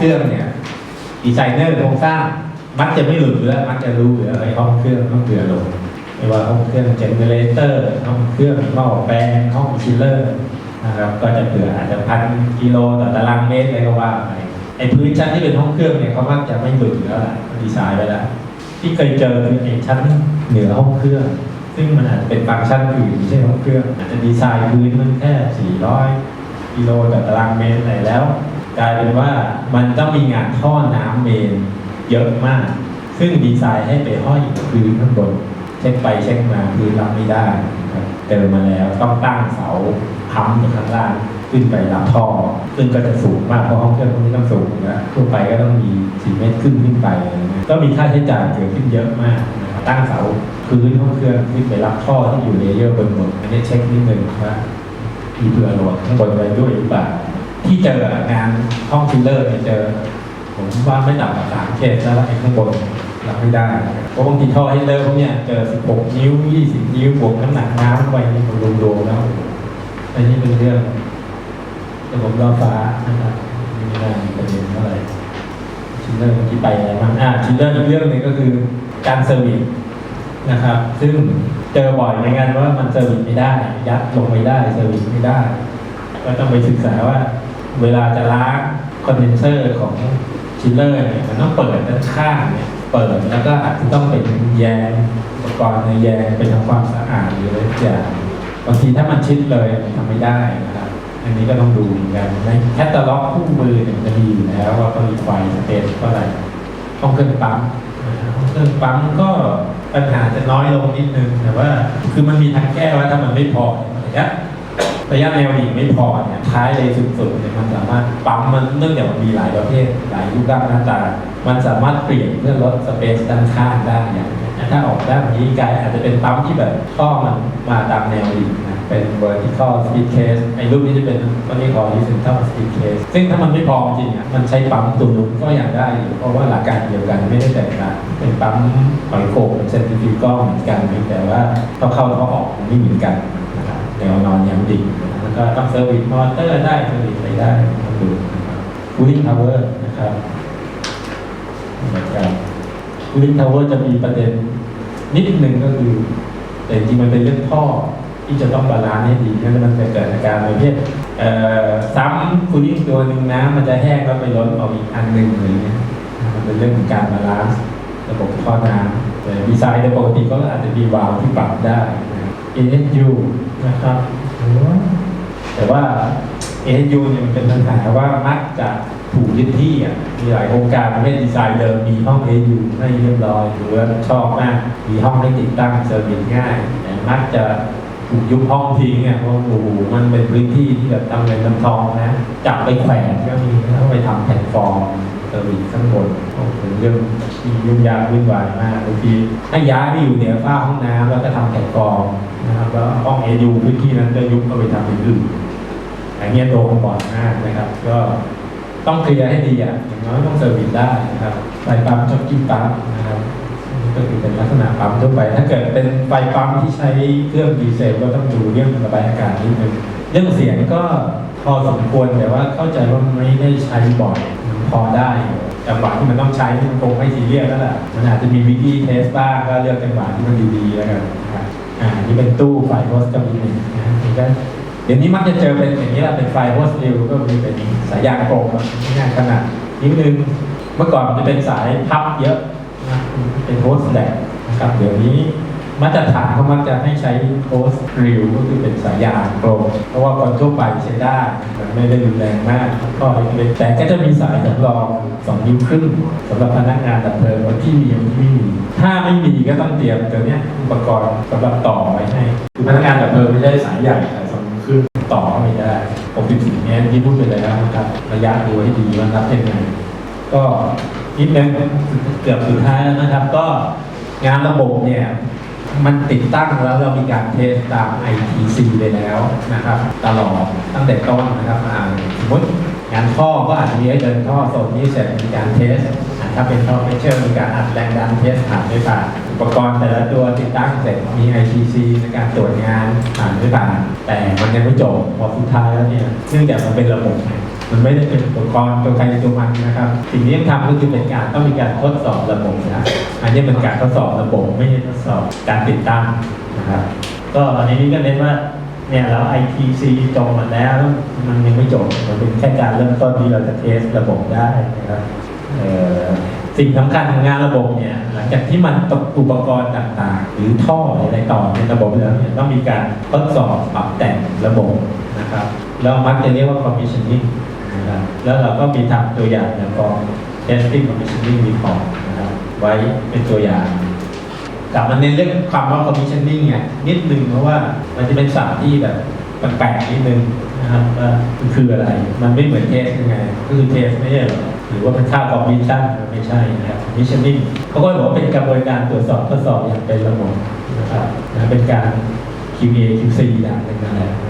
เครื่องเนี่ยดีไซเนอร์โครงสร้างมักจะไม่หลุดอยู่แล้วมักจะรู้อยู่แล้วไอ้ห้องเครื่องต้องเผื่อลงไม่ว่าห้องเครื่องเจเนเรเตอร์ห้องเครื่องหม้อแปลงห้องชิลเลอร์นะครับก็จะเผื่ออาจจะพันกิโลต่อตารางเมตรอะไรก็ว่าไปไอ้พื้นชั้นที่เป็นห้องเครื่องเนี่ยเขามักจะไม่หลุดอยู่แล้วแหละดีไซน์ไว้แล้วที่เคยเจอคือไอ้ชั้นเหนือห้องเครื่อง ซึ่งมันอาจจะเป็นฟังก์ชันอื่นไม่ใช่ห้องเครื่องอาจจะดีไซน์พื้นมันแค่400กิโลต่อตารางเมตรอะไรแล้ว กลายเป็นว่ามันต้องมีงานท่อน้ำเมนเยอะมาก ซึ่งดีไซน์ให้ไปห้อยพื้นข้างบน เช็คไปเช็คมาพื้นรับไม่ได้นะครับเจอมาแล้วต้องตั้งเสาค้ำอยู่ข้างล่างขึ้นไปรับท่อ ซึ่งก็จะสูงมากเพราะห้องเครื่องพวกนี้ต้องสูงนะทั่วไปก็ต้องมี4เมตรขึ้นขึ้นไป ก็มีค่าใช้จ่ายเกิดขึ้นเยอะมาก ตั้งเสาพื้นห้องเครื่องขึ้นไปรับท่อที่อยู่เลเยอร์บนบนอันนี้เช็คนิดนึงว่ามีเผื่อหลดข้างบนไว้ด้วยหรือเปล่า ที่เจองานห้องฟิลเลอร์เนี่ยเจอ ผมว่าไม่ต่ำกว่าสามเคสแล้วไอ้ข้างบนรับไม่ได้ เพราะบางทีท่อให้เลอร์พวกเนี้ยเจอ 16 นิ้ว 20 นิ้วบวกน้ำหนักน้ำเข้าไปนี่มันรวมๆแล้วอันนี้เป็นเรื่องระบบล่อฟ้านะครับไม่น่ามีประเด็นเท่าไหร่ชิลเลอร์เมื่อกี้ไปอะไรบ้างอ่าชิลเลอร์อีกเรื่องหนึ่งก็คือการเซอร์วิสนะครับ ซึ่งเจอบ่อยเหมือนกันว่ามันเซอร์วิสไม่ได้ ยัดลงไม่ได้เซอร์วิสไม่ได้ ก็ต้องไปศึกษาว่า เวลาจะล้างคอนเดนเซอร์ของชิลเลอร์เนี่ยมันต้องเปิดด้านข้างเนี่ยเปิดแล้วก็อาจจะต้องเป็นแยงอุปกรณ์ในแยงเป็นทำความสะอาดหรืออะไรอย่างบางทีถ้ามันชิดเลยมันทำไม่ได้นะครับอันนี้ก็ต้องดูเหมือนกันในแคตตาล็อกคู่มือเนี่ยมันจะมีอยู่แล้วว่าเขามีไฟสเปซเท่าไหร่ห้องเครื่องปั๊มนะครับห้องเครื่องปั๊มก็ปัญหาจะน้อยลงนิดนึงแต่ว่าคือมันมีทางแก้ว่าถ้ามันไม่พอระย ระยะแนวดิ่งไม่พอเนี่ยท้ายเลยสุดๆเนี่ยมันสามารถปั๊มมันเนื่องจากมันมีหลายประเภทหลายรูปร่างหน้าตา มันสามารถเปลี่ยนเพื่อลดสเปซด้านข้างได้อย่างถ้าออกด้านนี้กายอาจจะเป็นปั๊มที่แบบท่อมันมาตามแนวดิ่งนะเป็น vertical speed case ไอ้รูปนี้จะเป็นตัวนี้ขอ horizontal speed case ซึ่งถ้ามันไม่พอจริงอะมันใช้ปั๊มตัวนู้นก็ยังได้อยู่เพราะว่าหลักการเดียวกันไม่ได้แตกต่างเป็นปั๊มหอยโขงเป็นเซนติฟิกเหมือนกันเพียงแต่ว่าเข้าเข้าเข้าออกไม่เหมือนกัน นะครับแนวนอนยังดิ่งแล้วก็ต้องเซอร์วิสมอเตอร์ได้เซอร์วิสอะไรได้ต้องดูนะครับ cooling tower นะครับนะครับ cooling tower จะมีประเด็นนิดหนึ่งก็คือ แต่จริงมันเป็นเรื่องท่อที่จะต้องบาลานซ์ให้ดีไม่งั้นมันจะเกิดอาการประเภทเอ่อซ้ำคูลิ่งตัวหนึ่งน้ำมันจะแห้งแล้วไปล้นออกอีกอันหนึ่งอะไรเงี้ยมันเป็นเรื่องของการบาลานซ์ระบบท่อน้ำแต่ดีไซน์โดยปกติก็อาจจะมีวาล์วที่ปรับได้ ASU นะครับแต่ว่า ASU เนี่ยมันเป็นปัญหาว่ามักจะถูกยึดที่อะมีหลายโครงการประเภทดีไซน์เดิมมีห้อง ASU ให้เรียบร้อยหรือว่าชอบมาก มีห้องให้ติดตั้งเซอร์วิสง่ายแต่มักจะถูกยุบห้องทิ้งอะเพราะโอ้โหมันเป็นพื้นที่ที่แบบทำเงินทำทองนะจับไปแขวนก็มีแล้วไปทำแพลตฟอร์มเซอร์วิสข้างบนเป็นเรื่องที่ยุ่งยากวุ่นวายมากบางทีให้ย้ายไปอยู่เหนือฝ้าห้องน้ำแล้วก็ทำแพลตฟอร์ม นะครับแล้วห้อง ASU พื้นที่นั้นก็ยุบก็ไปทำเป็นอื่นอย่างเงี้ยโดนบ่อยมากนะครับ ก็ต้องเคลียร์ให้ดีอะอย่างน้อยต้องเซอร์วิสได้นะครับไฟปั๊มชอตกิ้งปั๊มนะครับก็คือเป็นลักษณะปั๊มทั่วไป ถ้าเกิดเป็นไฟปั๊มที่ใช้เครื่องดีเซลก็ต้องดูเรื่องระบายอากาศนิดนึงเรื่องเสียงก็พอสมควรแต่ว่าเข้าใจว่าไม่ได้ใช้บ่อยพอได้จังหวะที่มันต้องใช้มันคงไม่ซีเรียสแล้วแหละมันอาจจะมีวิธีเทสบ้างก็เลือกจังหวะที่มันดีๆแล้วกันนะครับ อ่านี่เป็นตู้ไฟโพสต์ก็มีหนึ่งนะก็เดี๋ยวนี้มักจะเจอเป็นอย่างนี้แหละเป็นไฟโฮสต์ริวก็มีเป็นสายยางกลมงายขนาดนิดนึงเมื่อก่อนมันจะเป็นสายพับเยอะนะเป็นโฮสต์แหลกนะครับเดี๋ยวนี้ มาตรฐานเขามักจะให้ใช้โฮสต์ริวก็คือเป็นสายยางกลมเพราะว่าคนทั่วไปใช้ได้มันไม่ได้รุนแรงมากก็เล็กแต่ก็จะมีสายสำรองสองนิ้วครึ่งสำหรับพนักงานดับเพลิงคนที่มีที่ไม่มีถ้าไม่มีก็ต้องเตรียมตัวเนี้ยอุปกรณ์สำหรับต่อไว้ให้คือพนักงานดับเพลิงไม่ใช่สายใหญ่สายสองนิ้วครึ่งต่อไม่ได้64เมตรที่พูดไปแล้วนะครับระยะดูให้ดีว่านับยังไงก็นิดนึงเกือบสุดท้ายแล้วนะครับ ก็งานระบบเนี่ย มันติดตั้งแล้วเรามีการเทสตาม ITC ไปแล้วนะครับ ตลอดตั้งแต่ต้นนะครับอ่าสมมติงานท่อก็อาจจะมีให้เดินท่อโซนนี้เสร็จมีการเทสอ่าถ้าเป็นท่อไม่เชื่อมีการอัดแรงดันเทสผ่านไม่ผ่านอุปกรณ์แต่ละตัวติดตั้งเสร็จมี ITC ในการตรวจงานผ่านไม่ผ่านแต่มันยังไม่จบพอสุดท้ายแล้วเนี่ยเนื่องจากมันเป็นระบบ มันไม่ได้เป็นอุปกรณ์ตัวใครตัวมันนะครับ สิ่งที่ต้ทำก็คือเป็นการต้องมีการทดสอบระบบนะอันนี้เป็นการทดสอบระบบไม่ใช่ทดสอบการติดตั้งนะครับก็อันนี้ก็เน้นว่าเนี่ยเรา ITC จบหมดแล้วมันยังไม่จบมันเป็นแค่การเริ่มต้นที่เราจะเทสระบบได้นะครับสิ่งสำคัญของงานระบบเนี่ยหลังจากที่มันตกอุปกรณ์ต่างๆ หรือท่อออะไรต่อในระบบแล้วเนี่ยต้องมีการทดสอบปรับแต่งระบบนะครับแล้วมักจะเรียกว่า commissioning นะครับแล้วเราก็มีทำตัวอย่างอย่างกอง testing commissioning report นะครับไว้เป็นตัวอย่างกลับมาเน้นเรื่องความว่า commissioning เนี่ยนิดนึงเพราะว่ามันจะเป็นศัพท์ที่แบบแปลกๆนิดนึงนะครับว่ามันคืออะไร มันไม่เหมือนเทสยังไง ก็คือเทสไม่ใช่หรอหรือว่าเป็นค่า commission ไม่ใช่นะครับ commissioning เขาก็บอกว่าเป็นกระบวนการตรวจสอบทดสอบอย่างเป็นระบบนะครับนะเป็นการ QA QC อย่างหนึ่งนั่นแหละนะครับ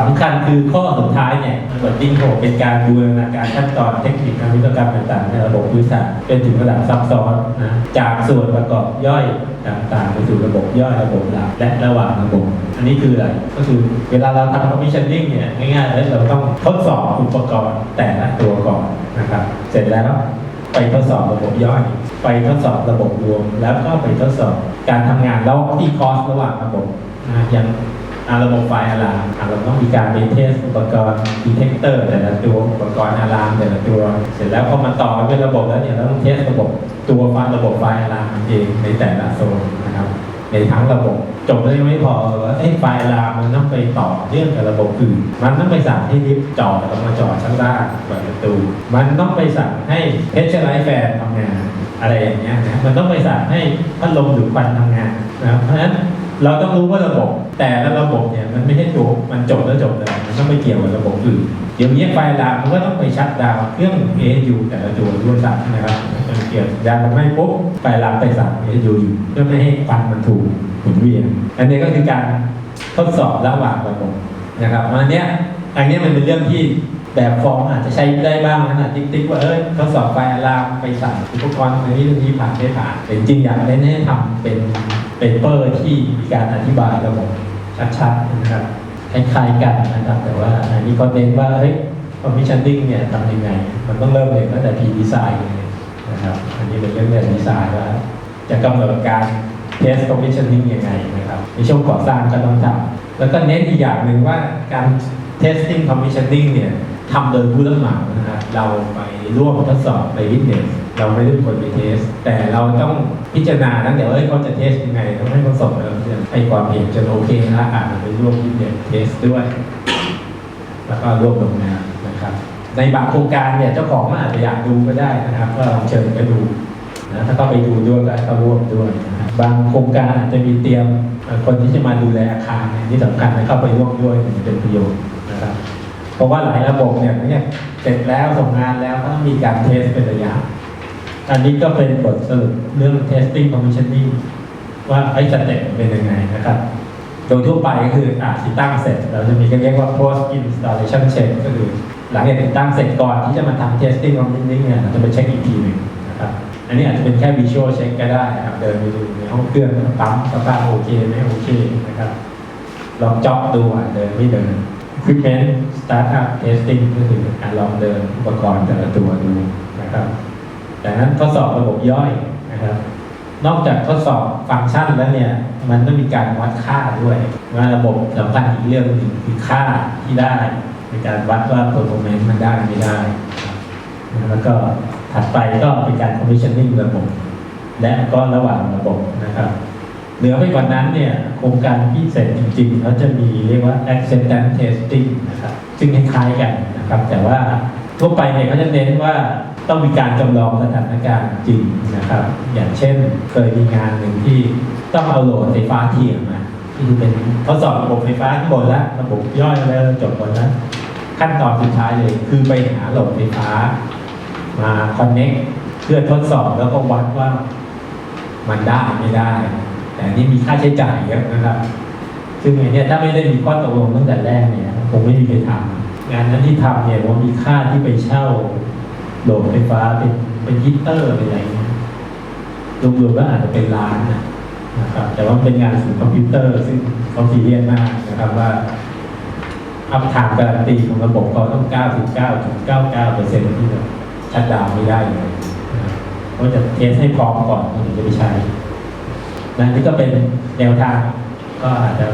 สำคัญคือข้อสุดท้ายเนี่ยบทดิ้งโเป็นการบูรณาการขั้นตอนเทคนิคทางวิศวกรรมต่างๆในระบบพื้นฐานเป็นถึงระดับซับซ้อนนะจากส่วนประกอบย่อยต่างๆไปสู่ระบบย่อยระบบหลักและระหว่างระบบ อันนี้คืออะไรก็คือเวลาเราทำ commissioning เนี่ยง่ายๆแล้วเราต้องทดสอบอุปกรณ์แต่ละตัวก่อนนะครับ เสร็จแล้วไปทดสอบระบบย่อย ไปทดสอบระบบรวม แล้วก็ไปทดสอบการทำงานแล้วที่คอสระหว่างระบบนะย่าง อาระบบไฟอะลามเราต้องมีการไปเทสอุปกรณ์ดีเทคเตอร์แต่ละตัวอุปกรณ์อะลามแต่ละตัว เสร็จแล้วพอมันต่อเป็นระบบแล้วเนี่ยเราต้องเทสระบบตัวไฟระบบไฟอะลามเองในแต่ละโซนนะครับในทั้งระบบจบแล้วยังไม่พอว่าไอ้ไฟล์ลามมันต้องไปต่อเรื่องกับระบบอื่น มันต้องไปสั่งให้ลิฟต์จอดแล้วมาจอดชั้นล่างเปิดประตู มันต้องไปสั่งให้เพชรไลท์แฟนทำงานอะไรอย่างเงี้ยนะมันต้องไปสั่งให้พัดลมหรือควันทำงานนะครับเพราะฉะนั้น เราต้องรู้ว่าระบบ แต่ละระบบเนี่ยมันไม่ใช่ตัวมันจบแล้วจบเลยมันต้องไปเกี่ยวกับระบบอื่นเดี๋ยวนี้ไฟล์ลามมันก็ต้องไปชัดดาวเครื่อง AU แต่ละตัวด้วยซ้ำนะครับมันเกี่ยวดาวน์ไม่ปุ๊บไฟล์ลามไปสั่ง AU อยู่เพื่อไม่ให้ควันมันถูกหมุนเวียนอันนี้ก็คือการทดสอบระหว่างระบบนะครับอันเนี้ยอันนี้มันเป็นเรื่องที่ แบบฟอร์มอาจจะใช้ได้บ้างนะติ๊กติ๊กๆว่าเอ้ยทดสอบไฟล์อะลามไปสั่งอุปกรณ์ตรงนี้ตรงนี้ผ่านไม่ผ่านแต่จริงอยากเน้นให้ทำเป็นเปเปอร์ที่มีการอธิบายระบบชัดๆนะครับคล้ายๆกันนะครับแต่ว่าอันนี้ก็เน้นว่าเฮ้ย commissioning เนี่ยทำยังไง มันต้องเริ่มเลยตั้งแต่ P design เลยนะครับอันนี้เป็นเรื่องเรื่องดีไซน์ว่าจะกำหนดการ test commissioning ยังไงนะครับในช่วงก่อสร้างก็ต้องทำแล้วก็เน้นอีกอย่างหนึ่งว่าการ testing commissioning เนี่ย ทำโดยผู้รับเหมานะครับเราไปร่วมทดสอบไปวิทเนสเราไม่ได้เป็นคนไปเทส แต่เราต้องพิจารณาตั้งแต่ว่าเอ้ยเขาจะเทสยังไงต้องให้เขาส่งเราให้ความเห็นจนโอเคนะอาจจะไปร่วมวิทเนสเทสด้วย แล้วก็ร่วมลงนามนะครับ ในบางโครงการเนี่ยเจ้าของอาจจะอยากดูก็ได้นะครับ ก็ลองเชิญไปดูนะถ้าก็ไปดูด้วยก็เข้าร่วมด้วยนะครับบางโครงการอาจจะมีเตรียมคนที่จะมาดูแลอาคารนี่ยที่สำคัญให้เข้าไปร่วมด้วยเป็นประโยชน์ รับเพราะว่าหลายระบบเนี่ยเนี่ยเสร็จแล้วส่งงานแล้วก็ต้องมีการเทสเป็นระยะ อันนี้ก็เป็นบทสรุปเรื่อง testing commissioning ว่าไอ้สเต็ปเป็นยังไงนะครับ โดยทั่วไปก็คืออ่าติดตั้งเสร็จ เราจะมีก็เรียกว่า post installation check ก็คือหลังจากติดตั้งเสร็จก่อนที่จะมาทำ testing commissioning เนี่ยเราจะไปเช็คอีกทีหนึ่งนะครับอันนี้อาจจะเป็นแค่ visual check ก็ได้นะครับเดินไปดูในห้องเครื่องปั๊มสภาพโอเคไหมโอเคนะครับลองจ็อกดูอะเดินไม่เดิน equipment startup testing ก็คือการลองเดินอุปกรณ์แต่ละตัวดูนะครับจากนั้นทดสอบระบบย่อยนะครับ นอกจากทดสอบฟังก์ชันแล้วเนี่ย มันต้องมีการวัดค่าด้วยว่าระบบสำคัญอีกเรื่องหนึ่งคือค่าที่ได้ในการวัดว่า performance มันได้ไม่ได้นะครับแล้วก็ถัดไปก็เป็นการ commissioning ระบบ และก็ระหว่างระบบนะครับ เหนือไปกว่านั้นเนี่ยโครงการพิเศษจริงๆเขาจะมีเรียกว่า acceptance testing นะครับซึ่งคล้ายๆกันนะครับ แต่ว่าทั่วไปเนี่ยเขาจะเน้นว่าต้องมีการจำลองสถานการณ์จริงนะครับ อย่างเช่นเคยมีงานหนึ่งที่ต้องเอาโหลดไฟฟ้าเทียมมาที่เป็นทดสอบระบบไฟฟ้าทั้งหมดแล้วระบบย่อยแล้วจบหมดแล้วขั้นตอนสุดท้ายเลยคือไปหาโหลดไฟฟ้า มาคอนเน็กเพื่อทดสอบแล้วก็วัดว่ามันได้ไม่ได้ แต่อันนี่มีค่าใช้จ่ายเยอะนะครับ ซึ่งอันเนี้ยถ้าไม่ได้มีข้อตกลงตั้งแต่แรกเนี่ยคงไม่มีใครทำงานนั้นที่ทำเนี่ยว่ามีค่าที่ไปเช่าโหลดไฟฟ้าเป็นเป็นฮิตเตอร์เป็นอะไรเงี้ยรวมๆแล้วอาจจะเป็นล้านนะครับ แต่ว่าเป็นงานสู่คอมพิวเตอร์ ซึ่งเขาซีเรียสมากนะครับว่าอัพทางการันตีของระบบก็ต้อง 99.99%ที่จะชัดดาวไม่ได้เลยเพราะจะเทสให้พร้อมก่อนถึงจะไปใช้ นะนี่ก็เป็นแนวทาง ก็อาจจะ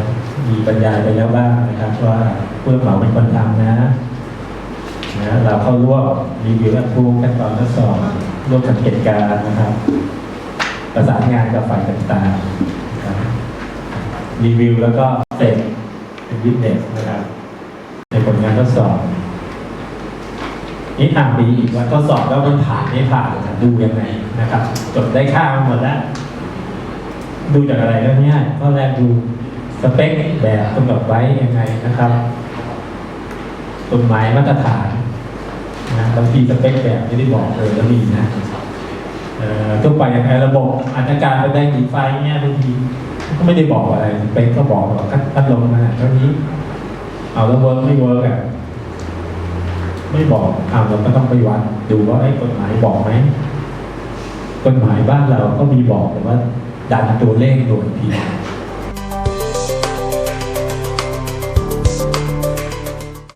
มีบรรยายไปแล้วบ้างนะครับ ว่าผู้รับเหมาเป็นคนทำนะนะเราเข้าร่วมรีวิวและพูดขั้นตอนทดสอบร่วมสังเกตการณ์นะครับ ประสานงานกับฝ่ายต่างๆนะครับรีวิวแล้วก็เสร็จเป็นวิดเนสนะครับ ในผลงานทดสอบนี่ตามปีอีกว่าทดสอบแล้วมันผ่านไม่ผ่านดูยังไงนะครับจดได้ค่ามาหมดแล้ว ดูจากอะไรก็ง่ายข้อแรกดูสเปคแบบกำหนดไว้ยังไงนะครับกฎหมายมาตรฐานนะบางทีสเปคแบบไม่ได้บอกเลยแล้วมีนะเอ่อทั่วไปอย่างไรระบบอัตรการเป็นได้กี่ไฟเนี่ยบางทีก็ไม่ได้บอกอะไรสเปคก็บอกว่าคัดลงมาเท่านี้ เอาแล้วเวิร์กไม่เวิร์กอะไม่บอกเอาเราก็ต้องไปวัดดูว่าไอ้กฎหมายบอกไหมกฎหมายบ้านเราก็มีบอกแต่ว่า ดันตัวเลขโดยที